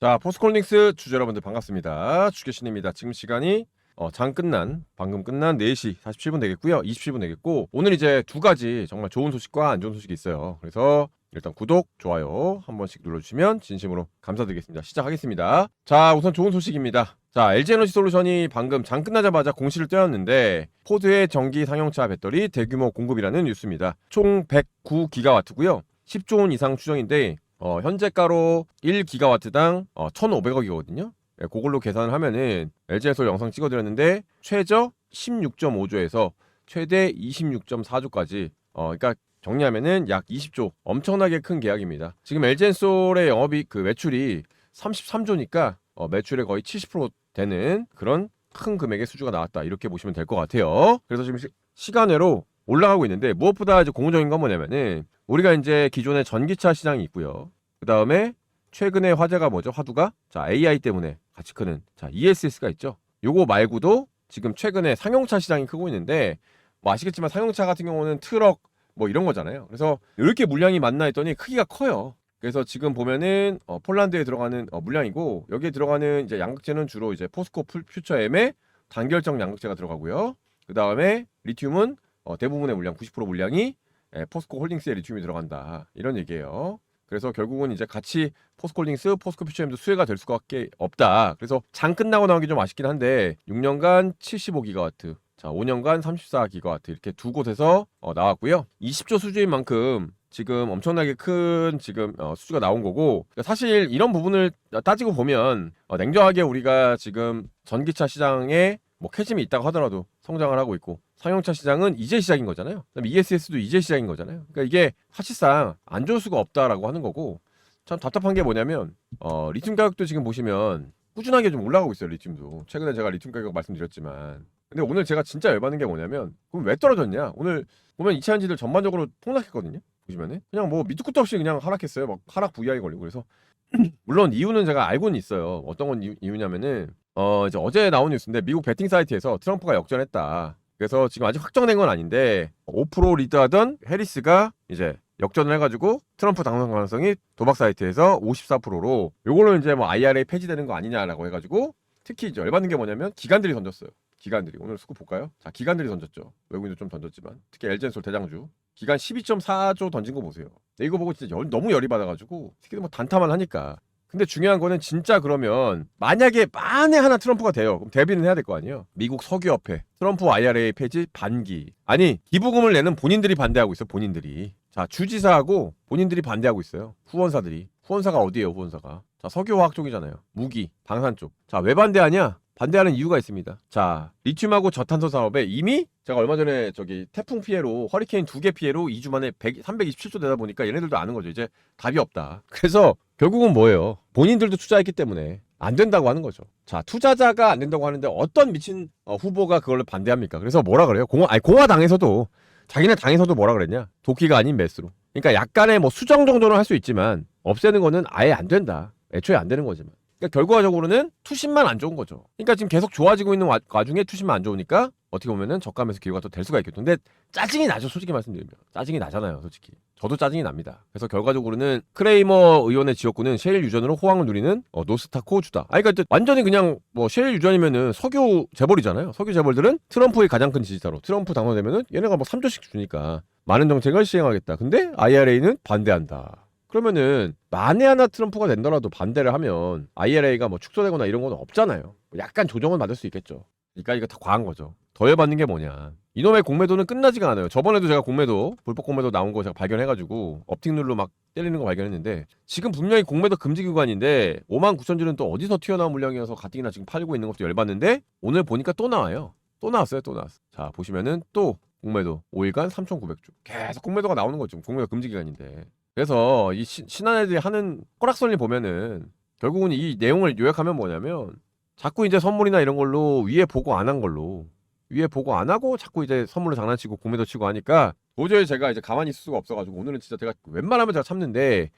자, 포스콜링스 주주 여러분들 반갑습니다. 주계신입니다. 지금 시간이 어, 장 끝난 방금 끝난 4시 47분 되겠고요. 27분 되겠고 오늘 이제 두 가지 정말 좋은 소식과 안 좋은 소식이 있어요. 그래서 일단 구독, 좋아요 한 번씩 눌러주시면 진심으로 감사드리겠습니다. 시작하겠습니다. 자, 우선 좋은 소식입니다. 자, LG에너지 솔루션이 방금 장 끝나자마자 공시를 떼었는데 포드의 전기 상용차 배터리 대규모 공급이라는 뉴스입니다. 총 109기가와트고요. 10조 원 이상 추정인데 어, 현재가로 1기가와트당 어, 1,500억이거든요. 예, 그걸로 계산을 하면은 LG에서 영상 찍어드렸는데 최저 16.5조에서 최대 26.4조까지 어, 그러니까 정리하면은 약 20조 엄청나게 큰 계약입니다. 지금 LG엔솔의 영업이 그 매출이 33조니까 어, 매출의 거의 70% 되는 그런 큰 금액의 수주가 나왔다 이렇게 보시면 될 것 같아요. 그래서 지금 시, 시간외로 올라가고 있는데 무엇보다 이제 고무적인 건 뭐냐면은 우리가 이제 기존의 전기차 시장이 있고요. 그 다음에 최근에 화제가 뭐죠? 화두가 자 AI 때문에 같이 크는 자 ESS가 있죠. 요거 말고도 지금 최근에 상용차 시장이 크고 있는데 뭐 아시겠지만 상용차 같은 경우는 트럭 뭐 이런 거잖아요. 그래서 이렇게 물량이 많나 했더니 크기가 커요. 그래서 지금 보면은 어, 폴란드에 들어가는 어, 물량이고 여기에 들어가는 이제 양극재는 주로 이제 포스코 풀- 퓨처엠의 단결정 양극재가 들어가고요. 그 다음에 리튬은 어, 대부분의 물량 90% 물량이 예, 포스코 홀딩스에 리튬이 들어간다 이런 얘기예요. 그래서 결국은 이제 같이 포스코 홀딩스, 포스코 퓨처엠도 수혜가 될 수밖에 없다. 그래서 장 끝나고 나온 게 좀 아쉽긴 한데 6년간 75기가와트, 자 5년간 34기가와트 이렇게 두 곳에서 어, 나왔고요. 20조 수주인 만큼 지금 엄청나게 큰 지금 어, 수주가 나온 거고 그러니까 사실 이런 부분을 따지고 보면 어, 냉정하게 우리가 지금 전기차 시장에 뭐 캐짐이 있다고 하더라도 성장을 하고 있고 상용차 시장은 이제 시작인 거잖아요. 그다음에 ESS도 이제 시작인 거잖아요. 그러니까 이게 사실상 안 좋을 수가 없다라고 하는 거고 참 답답한 게 뭐냐면 어, 리튬 가격도 지금 보시면 꾸준하게 좀 올라가고 있어요. 리튬도 최근에 제가 리튬 가격 말씀드렸지만 근데 오늘 제가 진짜 열받는 게 뭐냐면 그럼 왜 떨어졌냐? 오늘 보면 이차전지들 전반적으로 폭락했거든요. 보시면은 그냥 뭐 밑도 끝도 없이 그냥 하락했어요. 막 하락 VI에 걸리고 그래서 물론 이유는 제가 알고는 있어요. 어떤 건 이유, 이유 냐면은 어 이제 어제 나온 뉴스인데 미국 베팅 사이트에서 트럼프가 역전했다. 그래서 지금 아직 확정된 건 아닌데 5% 리드하던 해리스가 이제 역전을 해가지고 트럼프 당선 가능성이 도박 사이트에서 54%로 요걸로 이제 뭐 IRA 폐지되는 거 아니냐라고 해가지고 특히 이제 열받는 게 뭐냐면 기관들이 던졌어요. 기관들이 오늘 수급 볼까요? 자 기관들이 던졌죠. 외국인도 좀 던졌지만 특히 엘젠솔 대장주 기간 12.4조 던진 거 보세요. 이거 보고 진짜 열- 너무 열이 받아가지고 특히 뭐 단타만 하니까. 근데 중요한 거는 진짜 그러면 만약에 만에 하나 트럼프가 돼요. 그럼 대비는 해야 될 거 아니에요. 미국 석유협회 트럼프 IRA 폐지 반기. 아니 기부금을 내는 본인들이 반대하고 있어요. 본인들이. 자 주지사하고 본인들이 반대하고 있어요. 후원사들이. 후원사가 어디예요? 후원사가. 자 석유화학 쪽이잖아요. 무기, 방산 쪽. 자 왜 반대하냐? 반대하는 이유가 있습니다. 자, 리튬하고 저탄소 사업에 이미 제가 얼마 전에 저기 태풍 피해로 허리케인 두 개 피해로 2주 만에 100, 327조 되다 보니까 얘네들도 아는 거죠. 이제 답이 없다. 그래서 결국은 뭐예요? 본인들도 투자했기 때문에 안 된다고 하는 거죠. 자, 투자자가 안 된다고 하는데 어떤 미친 어, 후보가 그걸 반대합니까? 그래서 뭐라 그래요? 공화, 아니, 공화당에서도 자기네 당에서도 뭐라 그랬냐? 도끼가 아닌 매수로. 그러니까 약간의 뭐 수정 정도는 할 수 있지만 없애는 거는 아예 안 된다. 애초에 안 되는 거지만. 그러니까 결과적으로는 투심만 안 좋은 거죠. 그러니까 지금 계속 좋아지고 있는 와- 와중에 투심만 안 좋으니까 어떻게 보면은 저감에서 기회가 또 될 수가 있겠죠. 근데 짜증이 나죠. 솔직히 말씀드리면 짜증이 나잖아요. 솔직히 저도 짜증이 납니다. 그래서 결과적으로는 크레이머 의원의 지역구는 셰일 유전으로 호황을 누리는 어, 노스타코 주다. 아 그러니까 완전히 그냥 뭐 셰일 유전이면은 석유 재벌이잖아요. 석유 재벌들은 트럼프의 가장 큰 지지자로 트럼프 당선되면은 얘네가 뭐 3조씩 주니까 많은 정책을 시행하겠다. 근데 IRA는 반대한다. 그러면은 만에 하나 트럼프가 된더라도 반대를 하면 IRA가 뭐 축소되거나 이런 건 없잖아요. 뭐 약간 조정은 받을 수 있겠죠. 그러니까 이거 다 과한 거죠. 더 열받는 게 뭐냐. 이놈의 공매도는 끝나지가 않아요. 저번에도 제가 공매도, 불법 공매도 나온 거 제가 발견해가지고 업틱룰로 막 때리는 거 발견했는데 지금 분명히 공매도 금지 기관인데 5만 9천 주는 또 어디서 튀어나온 물량이어서 가뜩이나 지금 팔고 있는 것도 열받는데 오늘 보니까 또 나와요. 또 나왔어요. 또 나왔어. 자 보시면은 또 공매도 5일간 3,900주 계속 공매도가 나오는 거죠. 공매도 금지 기간인데. 그래서 이 시- 신한 애들이 하는 꼬락설리 보면은 결국은 이 내용을 요약하면 뭐냐면 자꾸 이제 선물이나 이런 걸로 위에 보고 안 한 걸로 위에 보고 안 하고 자꾸 이제 선물로 장난치고 공매도 치고 하니까 도저히 제가 이제 가만히 있을 수가 없어가지고 오늘은 진짜 제가 웬만하면 제가 참는데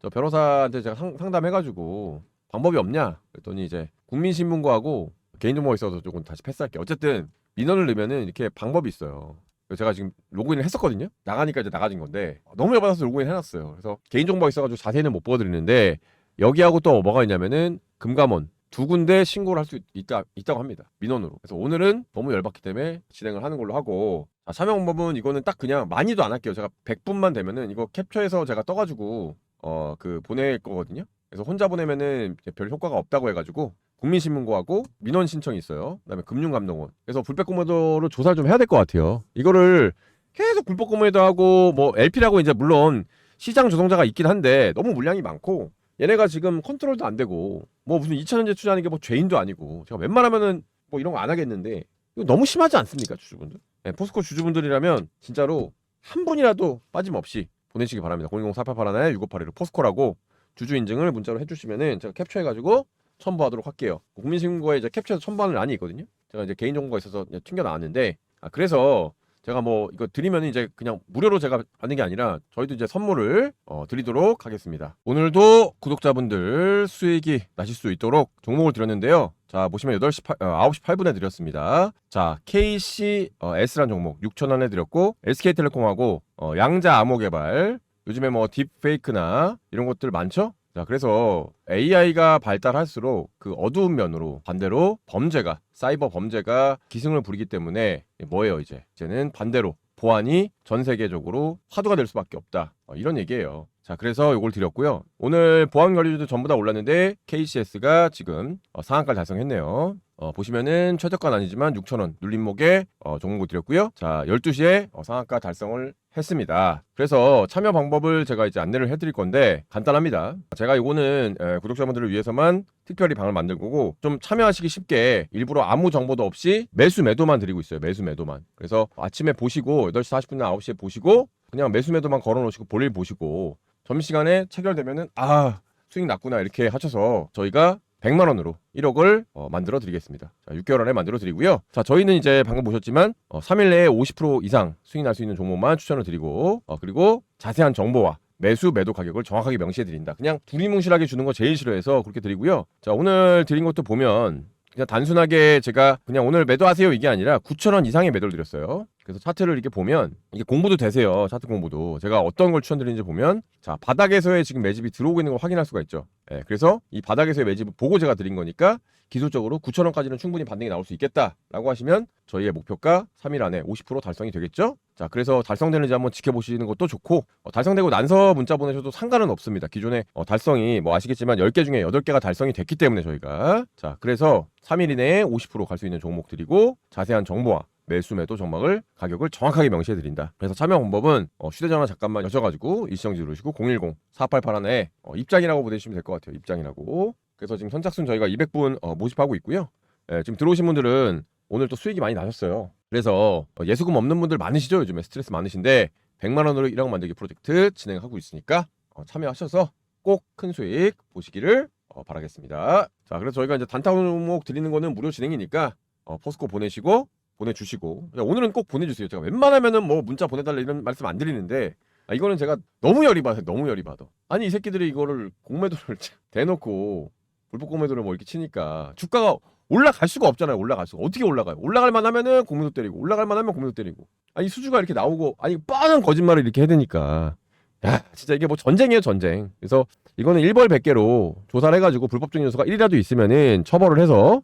저 변호사한테 제가 상, 상담해가지고 방법이 없냐? 그랬더니 이제 국민신문고하고 개인정보가 있어서 조금 다시 패스할게 어쨌든 민원을 넣으면은 이렇게 방법이 있어요 제가 지금 로그인을 했었거든요 나가니까 이제 나가진 건데 너무 열받아서 로그인 해놨어요 그래서 개인정보가 있어가지고 자세히는 못 보여드리는데 여기하고 또 뭐가 있냐면은 금감원 두 군데 신고를 할 수 있다, 있다고 합니다. 민원으로. 그래서 오늘은 너무 열받기 때문에 진행을 하는 걸로 하고 자, 참여 방법은 이거는 딱 그냥 많이도 안 할게요. 제가 100분만 되면은 이거 캡처해서 제가 떠가지고 어 그 보낼 거거든요. 그래서 혼자 보내면은 별 효과가 없다고 해가지고 국민신문고하고 민원 신청이 있어요. 그다음에 금융감독원. 그래서 불법공모도를 조사를 좀 해야 될 것 같아요. 이거를 계속 불법공모도 하고 뭐 LP라고 이제 물론 시장 조성자가 있긴 한데 너무 물량이 많고 얘네가 지금 컨트롤도 안 되고 뭐 무슨 2차전지 투자하는 게 뭐 죄인도 아니고 제가 웬만하면은 뭐 이런 거 안 하겠는데 이거 너무 심하지 않습니까 주주분들? 네, 포스코 주주분들이라면 진짜로 한 분이라도 빠짐없이 보내시기 바랍니다. 010-4881 6581로 포스코라고 주주 인증을 문자로 해주시면은 제가 캡처해가지고 첨부하도록 할게요. 국민신고에 이제 캡처해서 첨부하는 란이 있거든요. 제가 이제 개인정보가 있어서 이제 튕겨 나왔는데 아 그래서 제가 뭐 이거 드리면 이제 그냥 무료로 제가 받는 게 아니라 저희도 이제 선물을 어, 드리도록 하겠습니다. 오늘도 구독자분들 수익이 나실 수 있도록 종목을 드렸는데요. 자 보시면 8시 8, 어, 9시 8분에 드렸습니다. 자 KC 어, 종목 6,000원에 드렸고 SK텔레콤하고 어, 양자 암호개발 요즘에 뭐 딥페이크나 이런 것들 많죠? 자, 그래서 AI가 발달할수록 그 어두운 면으로 반대로 범죄가, 사이버 범죄가 기승을 부리기 때문에 뭐예요, 이제? 이제는 반대로 보안이 전 세계적으로 화두가 될 수밖에 없다. 어, 이런 얘기예요. 자, 그래서 이걸 드렸고요. 오늘 보안 관리주도 전부 다 올랐는데 KCS가 지금 어, 상한가를 달성했네요. 어, 보시면은 최저가는 아니지만 6,000원 눌림목에 어, 종목을 드렸고요. 자, 12시에 어, 상한가 달성을 했습니다. 그래서 참여 방법을 제가 이제 안내를 해드릴 건데 간단합니다. 제가 이거는 에, 구독자분들을 위해서만 특별히 방을 만들 거고 좀 참여하시기 쉽게 일부러 아무 정보도 없이 매수 매도만 드리고 있어요. 매수 매도만. 그래서 아침에 보시고 8시 40분이나 9시에 보시고 그냥 매수 매도만 걸어 놓으시고 볼일 보시고 점심시간에 체결되면은 아 수익 났구나 이렇게 하셔서 저희가 100만 원으로 1억을 어, 만들어 드리겠습니다. 자, 6개월 안에 만들어 드리고요. 자, 저희는 이제 방금 보셨지만 어, 3일 내에 50% 이상 수익 날 수 있는 종목만 추천을 드리고 어, 그리고 자세한 정보와 매수 매도 가격을 정확하게 명시해 드린다. 그냥 두리뭉실하게 주는 거 제일 싫어해서 그렇게 드리고요. 자, 오늘 드린 것도 보면 그냥 단순하게 제가 그냥 오늘 매도하세요 이게 아니라 9,000원 이상의 매도를 드렸어요. 그래서 차트를 이렇게 보면 이게 공부도 되세요. 차트 공부도. 제가 어떤 걸 추천드리는지 보면 자, 바닥에서의 지금 매집이 들어오고 있는 걸 확인할 수가 있죠. 예, 그래서 이 바닥에서의 매집을 보고 제가 드린 거니까 기술적으로 9,000원까지는 충분히 반등이 나올 수 있겠다라고 하시면 저희의 목표가 3일 안에 50% 달성이 되겠죠? 자, 그래서 달성되는지 한번 지켜보시는 것도 좋고 어, 달성되고 난서 문자 보내셔도 상관은 없습니다. 기존에 어, 달성이 뭐 아시겠지만 10개 중에 8개가 달성이 됐기 때문에 저희가 자, 그래서 3일 이내에 50%갈 수 있는 종목 드리고 자세한 정보와 매수 매도 정막을 가격을 정확하게 명시해 드린다. 그래서 참여 방법은 어, 휴대전화 잠깐만 여셔가지고 일시정지 누르시고 010 4881에 어, 입장이라고 보내주시면 될 것 같아요. 입장이라고. 그래서 지금 선착순 저희가 200분 어, 모집하고 있고요. 예, 지금 들어오신 분들은 오늘 또 수익이 많이 나셨어요. 그래서 어, 예수금 없는 분들 많으시죠? 요즘에 스트레스 많으신데 100만 원으로 1억 만들기 프로젝트 진행하고 있으니까 어, 참여하셔서 꼭 큰 수익 보시기를 어, 바라겠습니다. 자, 그래서 저희가 이제 단타 종목 드리는 거는 무료 진행이니까 어, 포스코 보내시고 보내주시고 야, 오늘은 꼭 보내주세요. 제가 웬만하면은 뭐 문자 보내달라 이런 말씀 안 드리는데 아, 이거는 제가 너무 열이 받아요. 너무 열이 받아. 아니 이 새끼들이 이거를 공매도를 대놓고 불법 공매도를 뭐 이렇게 치니까 주가가 올라갈 수가 없잖아요. 올라갈 수가 어떻게 올라가요? 올라갈 만하면은 공매도 때리고 올라갈 만하면 공매도 때리고 아니 수주가 이렇게 나오고 아니 뻔한 거짓말을 이렇게 해야 되니까 야 진짜 이게 뭐 전쟁이에요 전쟁. 그래서 이거는 일벌백계로 조사를 해가지고 불법적인 요소가 1이라도 있으면은 처벌을 해서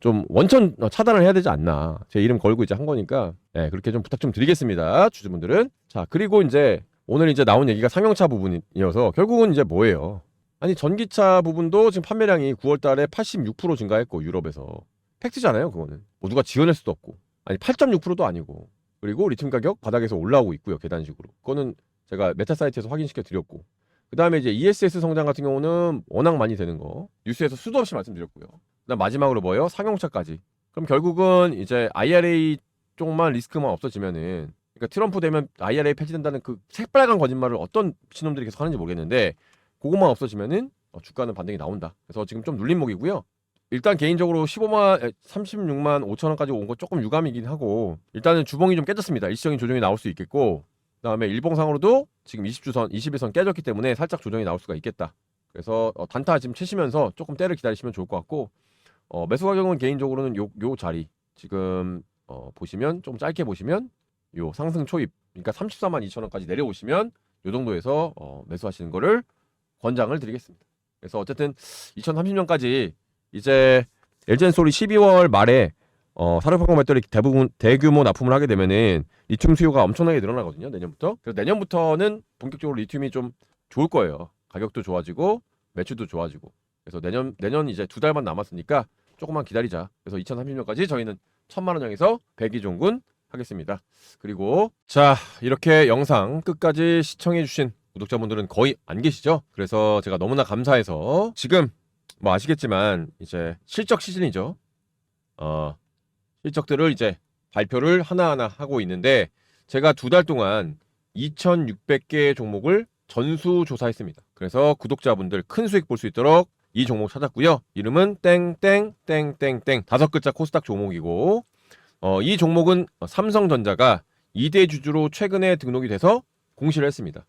좀 원천 차단을 해야 되지 않나. 제 이름 걸고 이제 한 거니까 예, 그렇게 좀 부탁 좀 드리겠습니다. 주주분들은. 자, 그리고 이제 오늘 이제 나온 얘기가 상용차 부분이어서 결국은 이제 뭐예요? 아니 전기차 부분도 지금 판매량이 9월 달에 86% 증가했고 유럽에서 팩트잖아요, 그거는. 뭐 누가 지어낼 수도 없고. 아니 8.6%도 아니고. 그리고 리튬 가격 바닥에서 올라오고 있고요, 계단식으로. 그거는 제가 메타 사이트에서 확인시켜 드렸고. 그 다음에 이제 ESS 성장 같은 경우는 워낙 많이 되는 거 뉴스에서 수도 없이 말씀드렸고요. 마지막으로 뭐예요? 상용차까지. 그럼 결국은 이제 IRA 쪽만 리스크만 없어지면은 그러니까 트럼프 되면 IRA 폐지된다는 그 새빨간 거짓말을 어떤 신놈들이 계속 하는지 모르겠는데 그것만 없어지면은 어, 주가는 반등이 나온다. 그래서 지금 좀 눌림목이고요. 일단 개인적으로 15만, 에, 36만 5천 원까지 온 거 조금 유감이긴 하고 일단은 주봉이 좀 깨졌습니다. 일시적인 조정이 나올 수 있겠고 그다음에 일봉상으로도 지금 20주선, 21선 깨졌기 때문에 살짝 조정이 나올 수가 있겠다. 그래서 어, 단타 지금 치시면서 조금 때를 기다리시면 좋을 것 같고 어, 매수 가격은 개인적으로는 요, 요 자리 지금 어, 보시면 좀 짧게 보시면 요 상승 초입 그러니까 34만 2천 원까지 내려오시면 요 정도에서 어, 매수하시는 거를 권장을 드리겠습니다. 그래서 어쨌든 2030년까지 이제 LG엔솔이 12월 말에 어, 사료방공 배터리 대부분 대규모 납품을 하게 되면은 리튬 수요가 엄청나게 늘어나거든요 내년부터. 그래서 내년부터는 본격적으로 리튬이 좀 좋을 거예요. 가격도 좋아지고 매출도 좋아지고. 그래서 내년 내년 이제 두 달만 남았으니까 조금만 기다리자. 그래서 2030년까지 저희는 천만 원형에서 백이종군 하겠습니다. 그리고 자 이렇게 영상 끝까지 시청해주신 구독자분들은 거의 안 계시죠? 그래서 제가 너무나 감사해서 지금 뭐 아시겠지만 이제 실적 시즌이죠. 어 실적들을 이제 발표를 하나하나 하고 있는데 제가 두 달 동안 2,600개의 종목을 전수 조사했습니다. 그래서 구독자분들 큰 수익 볼 수 있도록 이 종목 찾았고요. 이름은 땡땡땡땡땡 다섯 글자 코스닥 종목이고 어, 이 종목은 삼성전자가 2대 주주로 최근에 등록이 돼서 공시를 했습니다.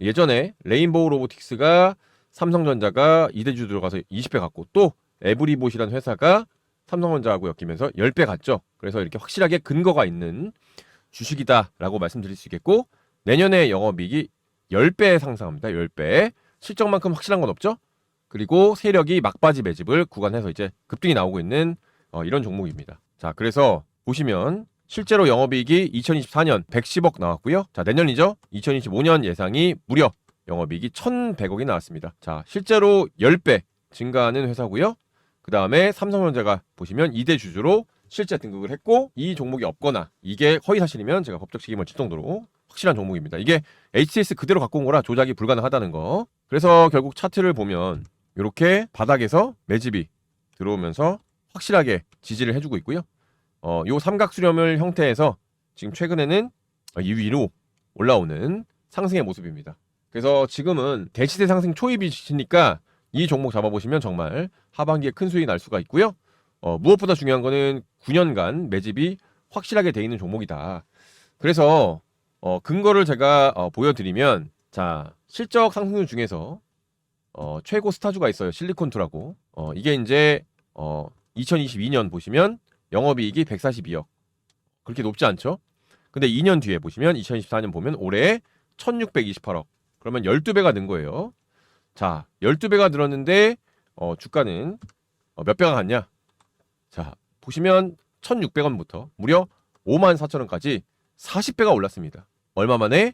예전에 레인보우 로보틱스가 삼성전자가 2대 주주 들어가서 20배 갔고 또 에브리봇이라는 회사가 삼성전자하고 엮이면서 10배 갔죠. 그래서 이렇게 확실하게 근거가 있는 주식이다라고 말씀드릴 수 있겠고 내년에 영업이익이 10배 상승합니다. 10배. 실적만큼 확실한 건 없죠. 그리고 세력이 막바지 매집을 구간해서 이제 급등이 나오고 있는 어, 이런 종목입니다. 자, 그래서 보시면 실제로 영업이익이 2024년 110억 나왔고요. 자, 내년이죠. 2025년 예상이 무려 영업이익이 1,100억이 나왔습니다. 자, 실제로 10배 증가하는 회사고요. 그 다음에 삼성전자가 보시면 2대 주주로 실제 등극을 했고 이 종목이 없거나 이게 허위 사실이면 제가 법적 책임을 질 정도로 확실한 종목입니다. 이게 HTS 그대로 갖고 온 거라 조작이 불가능하다는 거. 그래서 결국 차트를 보면 이렇게 바닥에서 매집이 들어오면서 확실하게 지지를 해주고 있고요. 어, 요 삼각 수렴을 형태에서 지금 최근에는 이 위로 올라오는 상승의 모습입니다. 그래서 지금은 대시세 상승 초입이시니까 이 종목 잡아보시면 정말 하반기에 큰 수익이 날 수가 있고요. 어, 무엇보다 중요한 거는 9년간 매집이 확실하게 돼 있는 종목이다. 그래서 어, 근거를 제가 어, 보여드리면 자 실적 상승률 중에서 어, 최고 스타주가 있어요. 실리콘투라고. 어, 이게 이제 어, 2022년 보시면 영업이익이 142억. 그렇게 높지 않죠? 근데 2년 뒤에 보시면 2024년 보면 올해 1628억. 그러면 12배가 는 거예요. 자, 12배가 늘었는데 어, 주가는 어, 몇 배가 갔냐? 자, 보시면 1,600원부터 무려 5만 4천 원까지 40배가 올랐습니다. 얼마 만에?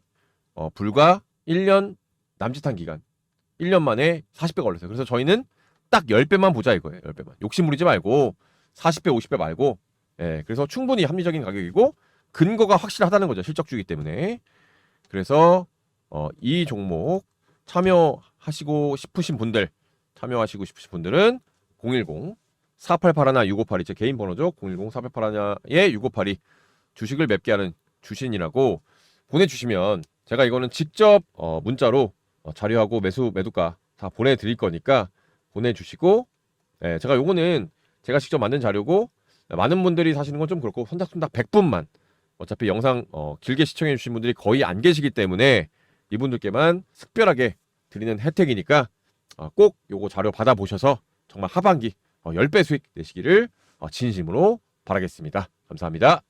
어, 불과 1년 남짓한 기간. 1년 만에 40배가 올랐어요. 그래서 저희는 딱 10배만 보자 이거예요. 10배만. 욕심 부리지 말고 40배, 50배 말고 예, 그래서 충분히 합리적인 가격이고 근거가 확실하다는 거죠. 실적주기 때문에. 그래서 어, 이 종목 참여하시고 싶으신 분들 참여하시고 싶으신 분들은 010 4881 6582 제 개인 번호죠. 010 4881에 6582 주식을 맵게 하는 주신이라고 보내주시면 제가 이거는 직접 어, 문자로 어, 자료하고 매수 매도가 다 보내드릴 거니까 보내주시고 예, 제가 요거는 제가 직접 만든 자료고 많은 분들이 사시는 건 좀 그렇고 딱 100분만 어차피 영상 어, 길게 시청해 주신 분들이 거의 안 계시기 때문에 이분들께만 특별하게 드리는 혜택이니까 어, 꼭 요거 자료 받아보셔서 정말 하반기 어, 10배 수익 내시기를 어, 진심으로 바라겠습니다. 감사합니다.